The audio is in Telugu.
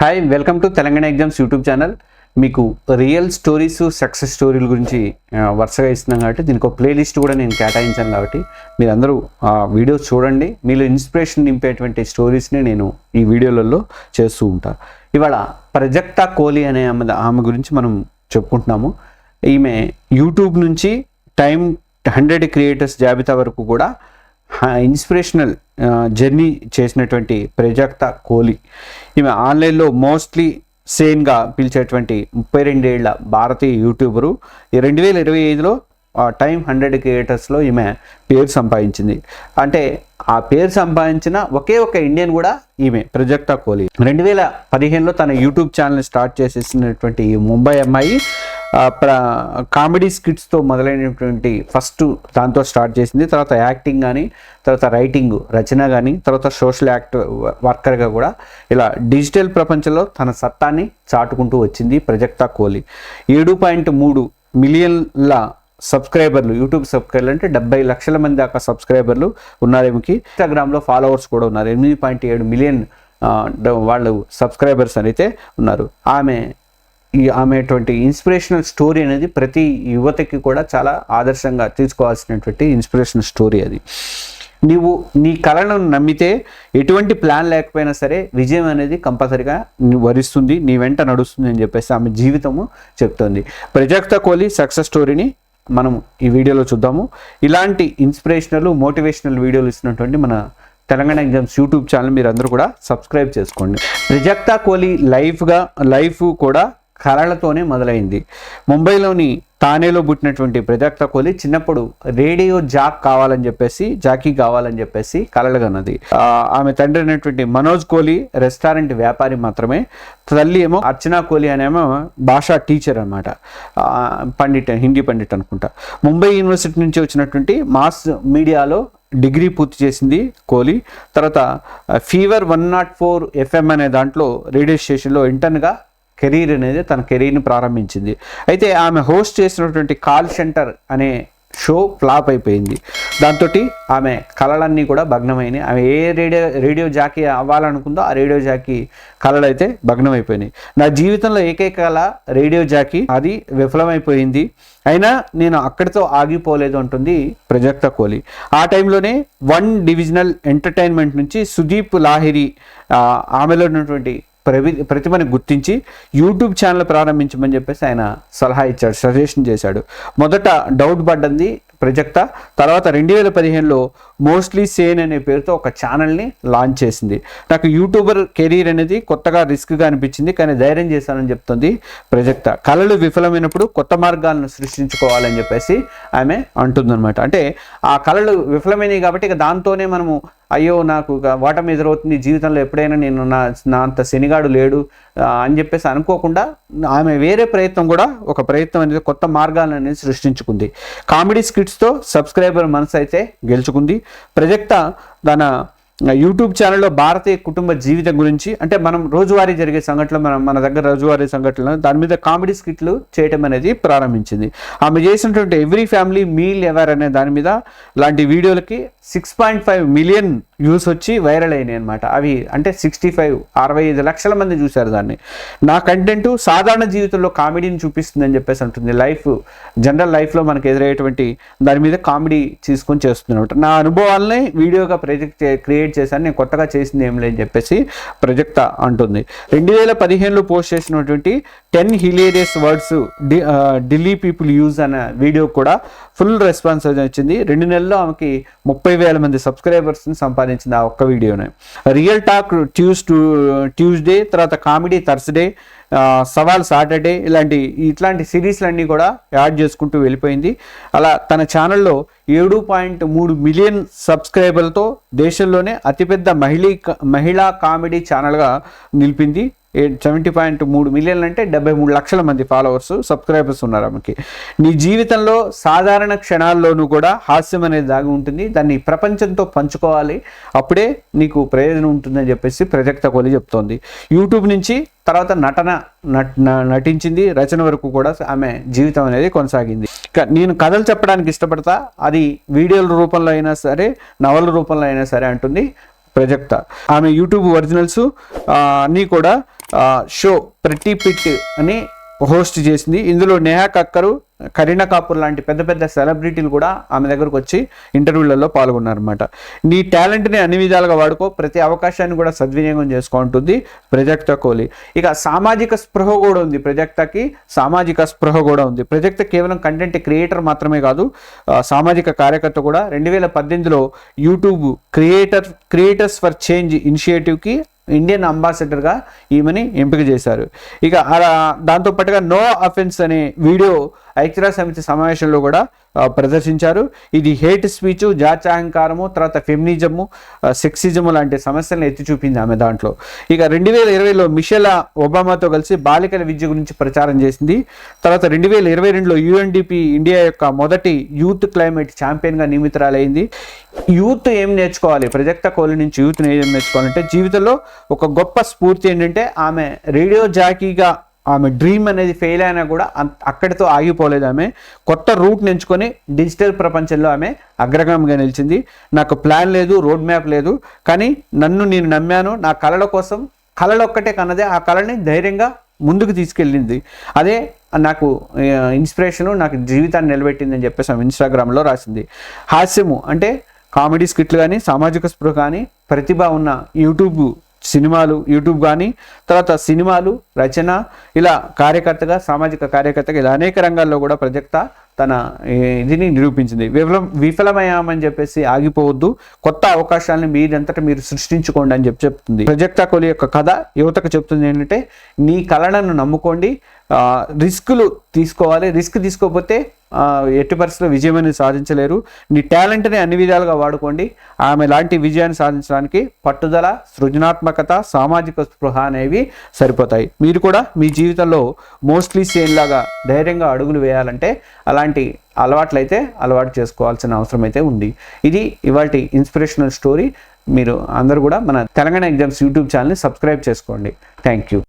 Hi welcome to Telangana exams YouTube channel మీకు రియల్ స్టోరీస్ సక్సెస్ స్టోరీల గురించి వరుసగా ఇస్తున్నాం కాబట్టి దీనికి ఒక ప్లేలిస్ట్ కూడా నేను కేటాయించాను కాబట్టి మీరందరూ ఆ వీడియోస్ చూడండి. మీలో ఇన్స్పిరేషన్ నింపేటువంటి స్టోరీస్ని నేను ఈ వీడియోలలో చేస్తూ ఉంటాను ఇవాళ ప్రజక్తా కోహ్లీ అనే ఆమె ఆమె గురించి మనం చెప్పుకుంటున్నాము. ఈమె యూట్యూబ్ నుంచి టైం హండ్రెడ్ క్రియేటర్స్ జాబితా వరకు కూడా ఇన్స్పిరేషనల్ జర్నీ చేసినటువంటి ప్రజక్త కోహ్లీ. ఈమె ఆన్లైన్లో మోస్ట్లీ సేన్గా పిలిచేటువంటి ముప్పై రెండేళ్ళ భారతీయ యూట్యూబరు. ఈ రెండు వేల ఇరవై ఐదులో టైమ్ హండ్రెడ్ క్రియేటర్స్లో ఈమె పేరు సంపాదించింది. అంటే ఆ పేరు సంపాదించిన ఒకే ఒక ఇండియన్ కూడా ఈమె ప్రజక్త కోహ్లీ. రెండు వేల పదిహేనులో తన యూట్యూబ్ ఛానల్ స్టార్ట్ చేసేసినటువంటి ఈ ముంబై అమ్మాయి కామెడీ స్కిట్స్తో మొదలైనటువంటి ఫస్ట్ దాంతో స్టార్ట్ చేసింది. తర్వాత యాక్టింగ్ కానీ తర్వాత రైటింగ్ రచన కానీ తర్వాత సోషల్ యాక్ట్ వర్కర్గా కూడా ఇలా డిజిటల్ ప్రపంచంలో తన సత్తాన్ని చాటుకుంటూ వచ్చింది ప్రజక్తా కోహ్లీ. ఏడు పాయింట్ మూడు మిలియన్ల సబ్స్క్రైబర్లు యూట్యూబ్ సబ్స్క్రైబర్లు అంటే డెబ్బై లక్షల మంది దాకా సబ్స్క్రైబర్లు ఉన్నారు ఈమెకి. ఇన్స్టాగ్రామ్లో ఫాలోవర్స్ కూడా ఉన్నారు. ఎనిమిది పాయింట్ ఏడు మిలియన్ వాళ్ళు సబ్స్క్రైబర్స్ అయితే ఉన్నారు. ఆమె ఈ ఆమెటువంటి ఇన్స్పిరేషనల్ స్టోరీ అనేది ప్రతి యువతకి కూడా చాలా ఆదర్శంగా తీసుకోవాల్సినటువంటి ఇన్స్పిరేషనల్ స్టోరీ అది. నీవు నీ కళను నమ్మితే ఎటువంటి ప్లాన్ లేకపోయినా సరే విజయం అనేది కంపల్సరిగా వరిస్తుంది నీ వెంట నడుస్తుంది అని చెప్పేసి ఆమె జీవితము చెప్తుంది. ప్రజక్త కోహ్లీ సక్సెస్ స్టోరీని మనం ఈ వీడియోలో చూద్దాము. ఇలాంటి ఇన్స్పిరేషనల్ మోటివేషనల్ వీడియోలు ఇస్తున్నటువంటి మన తెలంగాణ ఎగ్జామ్స్ యూట్యూబ్ ఛానల్ మీరు అందరూ కూడా సబ్స్క్రైబ్ చేసుకోండి. ప్రజక్తా కోహ్లీ లైఫ్గా లైఫ్ కూడా కళలతోనే మొదలైంది. ముంబైలోని తానేలో పుట్టినటువంటి ప్రజాక్త కోహ్లీ చిన్నప్పుడు రేడియో జాక్ కావాలని చెప్పేసి జాకీ కావాలని చెప్పేసి కలలుగన్నది ఆమె తండ్రి అయినటువంటి మనోజ్ కోహ్లీ రెస్టారెంట్ వ్యాపారి మాత్రమే. తల్లి ఏమో అర్చనా కోహ్లీ అనేమో భాషా టీచర్ అనమాట పండిట్ హిందీ పండిట్ అనుకుంటా. ముంబై యూనివర్సిటీ నుంచి వచ్చినటువంటి మాస్ మీడియాలో డిగ్రీ పూర్తి చేసింది కోహ్లీ. తర్వాత fever one not four FM అనే దాంట్లో రేడియో స్టేషన్లో ఇంటర్న్గా కెరీర్ అనేది తన కెరీర్ని ప్రారంభించింది. అయితే ఆమె హోస్ట్ చేసినటువంటి కాల్ సెంటర్ అనే షో ఫ్లాప్ అయిపోయింది. దాంతో ఆమె కళలన్నీ కూడా భగ్నమైనాయి. ఆమె ఏ రేడియో రేడియో జాకీ అవ్వాలనుకుందో ఆ రేడియో జాకీ కళలు అయితే భగ్నమైపోయినాయి. నా జీవితంలో ఏకైక కళ రేడియో జాకీ. అది విఫలమైపోయింది. అయినా నేను అక్కడితో ఆగిపోలేదు అంటుంది ప్రజక్త కోహ్లీ. ఆ టైంలోనే వన్ డివిజనల్ ఎంటర్టైన్మెంట్ నుంచి సుదీప్ లాహిరి ఆమెలో ఉన్నటువంటి ప్రవి ప్రతిభని గుర్తించి యూట్యూబ్ ఛానల్ ప్రారంభించమని చెప్పేసి ఆయన సలహా ఇచ్చాడు సజెషన్ చేశాడు. మొదట డౌట్ పడ్డంది ప్రజక్త. తర్వాత రెండు వేల పదిహేనులో మోస్ట్లీ సేన్ అనే పేరుతో ఒక ఛానల్ని లాంచ్ చేసింది. నాకు యూట్యూబర్ కెరీర్ అనేది కొత్తగా రిస్క్గా అనిపించింది కానీ ధైర్యం చేశానని చెప్తుంది ప్రజక్త. కళలు విఫలమైనప్పుడు కొత్త మార్గాలను సృష్టించుకోవాలని చెప్పేసి ఆమె అంటుందన్నమాట. అంటే ఆ కళలు విఫలమైనవి కాబట్టి ఇక దాంతోనే మనము అయ్యో నాకు వాటం ఎదురవుతుంది జీవితంలో ఎప్పుడైనా నేను నా నా అంత శనిగాడు లేడు అని చెప్పేసి అనుకోకుండా ఆమె వేరే ప్రయత్నం కూడా ఒక ప్రయత్నం అనేది కొత్త మార్గాలను అనేది సృష్టించుకుంది. కామెడీ స్కిట్స్తో సబ్స్క్రైబర్ మనసు అయితే గెలుచుకుంది. ప్రజక్త తన యూట్యూబ్ ఛానల్లో భారతీయ కుటుంబ జీవితం గురించి అంటే మనం రోజువారీ జరిగే సంఘటనలు మనం మన దగ్గర రోజువారీ సంఘటనలు దాని మీద కామెడీ స్కిట్లు చేయటం అనేది ప్రారంభించింది. ఆమె చేసినటువంటి ఎవ్రీ ఫ్యామిలీ మీల్ ఎవర్ అనే దాని మీద లాంటి వీడియోలకి six point five million views వచ్చి వైరల్ అయినాయి అనమాట అవి అంటే సిక్స్టీ ఫైవ్ అరవై ఐదు లక్షల మంది చూశారు దాన్ని. నా కంటెంట్ సాధారణ జీవితంలో కామెడీని చూపిస్తుందని చెప్పేసి అంటుంది. లైఫ్ జనరల్ లైఫ్లో మనకు ఎదురయ్యేటువంటి దాని మీద కామెడీ తీసుకొని చేస్తుంది అనమాట నా అనుభవాలనే వీడియోగా ప్రొజెక్ట్ క్రియేట్ చేశాను. నేను కొత్తగా చేసింది ఏం లేని చెప్పేసి ప్రొజెక్ట్ అంటుంది. రెండు వేల పదిహేనులో పోస్ట్ చేసినటువంటి ten hilarious words the Delhi people use అనే వీడియో కూడా ఫుల్ రెస్పాన్స్ వచ్చింది. రెండు నెలల్లో ఆమెకి ముప్పై వేల మంది సబ్స్క్రైబర్స్ని సంపాదించింది ఆ ఒక్క వీడియోనే. రియల్ టాక్ ట్యూస్ ట్యూస్డే తర్వాత కామెడీ థర్స్డే సవాల్ సాటర్డే ఇలాంటి ఇట్లాంటి సిరీస్లన్నీ కూడా యాడ్ చేసుకుంటూ వెళ్ళిపోయింది. అలా తన ఛానల్లో ఏడు పాయింట్ మూడు మిలియన్ సబ్స్క్రైబర్లతో దేశంలోనే అతిపెద్ద మహిళీ మహిళా కామెడీ ఛానల్గా నిలిపింది. సెవెంటీ పాయింట్ మూడు మిలియన్లు అంటే డెబ్బై మూడు లక్షల మంది ఫాలోవర్స్ సబ్స్క్రైబర్స్ ఉన్నారు ఆమెకి. నీ జీవితంలో సాధారణ క్షణాల్లోనూ కూడా హాస్యం అనేది దాగి ఉంటుంది. దాన్ని ప్రపంచంతో పంచుకోవాలి. అప్పుడే నీకు ప్రయోజనం ఉంటుందని చెప్పేసి ప్రజక్త కోహ్లీ చెప్తోంది. యూట్యూబ్ నుంచి తర్వాత నటన నట్- న- నటించింది రచన వరకు కూడా ఆమె జీవితం అనేది కొనసాగింది. నేను కథలు చెప్పడానికి ఇష్టపడతా. అది వీడియోల రూపంలో అయినా సరే నవల రూపంలో అయినా సరే అంటుంది. ప్రజక్త. ఆమె యూట్యూబ్ ఒరిజినల్స్ అన్నీ కూడా షో ప్రతి పిట్ అని హోస్ట్ చేసింది. ఇందులో నేహా కక్కరు కరీనా కాపూర్ లాంటి పెద్ద పెద్ద సెలబ్రిటీలు కూడా ఆమె దగ్గరకు వచ్చి ఇంటర్వ్యూలలో పాల్గొన్నారన్నమాట. నీ టాలెంట్ని అన్ని విధాలుగా వాడుకో ప్రతి అవకాశాన్ని కూడా సద్వినియోగం చేసుకుంటుంది ప్రజక్త కోహ్లీ. ఇక సామాజిక స్పృహ కూడా ఉంది ప్రజక్తకి సామాజిక స్పృహ కూడా ఉంది. ప్రజక్త కేవలం కంటెంట్ క్రియేటర్ మాత్రమే కాదు సామాజిక కార్యకర్త కూడా రెండు వేల పద్దెనిమిదిలో YouTube creator creators for change ఇనిషియేటివ్కి Indian అంబాసిడర్గా ఈమెని ఎంపిక చేశారు. ఇక అలా దాంతో పాటుగా నో అఫెన్స్ అనే వీడియో ఐక్యరాజ్య సమితి సమావేశంలో కూడా ప్రదర్శించారు. ఇది హేట్ స్పీచ్ జాత్యాహంకారము తర్వాత ఫెమినిజము సెక్సిజము లాంటి సమస్యలను ఎత్తి చూపింది ఆమె దాంట్లో. ఇక రెండు వేల ఇరవైలో మిషెల్ ఒబామాతో కలిసి బాలికల విద్య గురించి ప్రచారం చేసింది. తర్వాత రెండు వేల ఇరవై రెండులో యుఎన్డిపి ఇండియా యొక్క మొదటి యూత్ క్లైమేట్ ఛాంపియన్గా నియమితురాలైంది. యూత్ ఏం నేర్చుకోవాలి? ప్రజక్త కోహ్లీ నుంచి యూత్ ఏం నేర్చుకోవాలంటే జీవితంలో ఒక గొప్ప స్ఫూర్తి ఏంటంటే ఆమె రేడియో జాకీగా ఆమె డ్రీమ్ అనేది ఫెయిల్ అయినా కూడా అక్కడితో ఆగిపోలేదు ఆమె. కొత్త రూట్ ఎంచుకొని డిజిటల్ ప్రపంచంలో ఆమె అగ్రగామిగా నిలిచింది. నాకు ప్లాన్ లేదు రోడ్ మ్యాప్ లేదు. కానీ నన్ను నేను నమ్మాను. నా కళల కోసం కళలు ఒక్కటే కన్నదే. ఆ కళని ధైర్యంగా ముందుకు తీసుకెళ్ళింది. అదే నాకు ఇన్స్పిరేషను నాకు జీవితాన్ని నిలబెట్టింది అని చెప్పేసి ఆమె ఇన్స్టాగ్రామ్లో రాసింది. హాస్యము అంటే కామెడీ స్కిట్లు కానీ సామాజిక స్పృహ కానీ ప్రతిభ ఉన్న యూట్యూబ్ సినిమాలు యూట్యూబ్ కానీ తర్వాత సినిమాలు రచన ఇలా కార్యకర్తగా సామాజిక కార్యకర్తగా ఇలా అనేక రంగాల్లో కూడా ప్రజక్త తన ఇదిని నిరూపించింది. విఫలం విఫలమయ్యామని చెప్పేసి ఆగిపోవద్దు. కొత్త అవకాశాలను మీరంతటా మీరు సృష్టించుకోండి అని చెప్పి చెప్తుంది. ప్రజక్త కొలి యొక్క కథ యువతకు చెప్తుంది ఏంటంటే నీ కళలను నమ్ముకోండి. రిస్కులు తీసుకోవాలి. రిస్క్ తీసుకోకపోతే ఎట్టి పరిస్థితుల్లో విజయం అనేది సాధించలేరు. నీ టాలెంట్ని అన్ని విధాలుగా వాడుకోండి. ఆమె లాంటి విజయాన్ని సాధించడానికి పట్టుదల సృజనాత్మకత సామాజిక స్పృహ అనేవి సరిపోతాయి. మీరు కూడా మీ జీవితంలో మోస్ట్లీ సేమ్ లాగా ధైర్యంగా అడుగులు వేయాలంటే అలాంటి అలవాట్లు అయితే అలవాటు చేసుకోవాల్సిన అవసరం అయితే ఉంది. ఇది ఇవాటి ఇన్స్పిరేషనల్ స్టోరీ. మీరు అందరూ కూడా మన తెలంగాణ ఎగ్జామ్స్ యూట్యూబ్ ఛానల్ని సబ్స్క్రైబ్ చేసుకోండి. Thank you.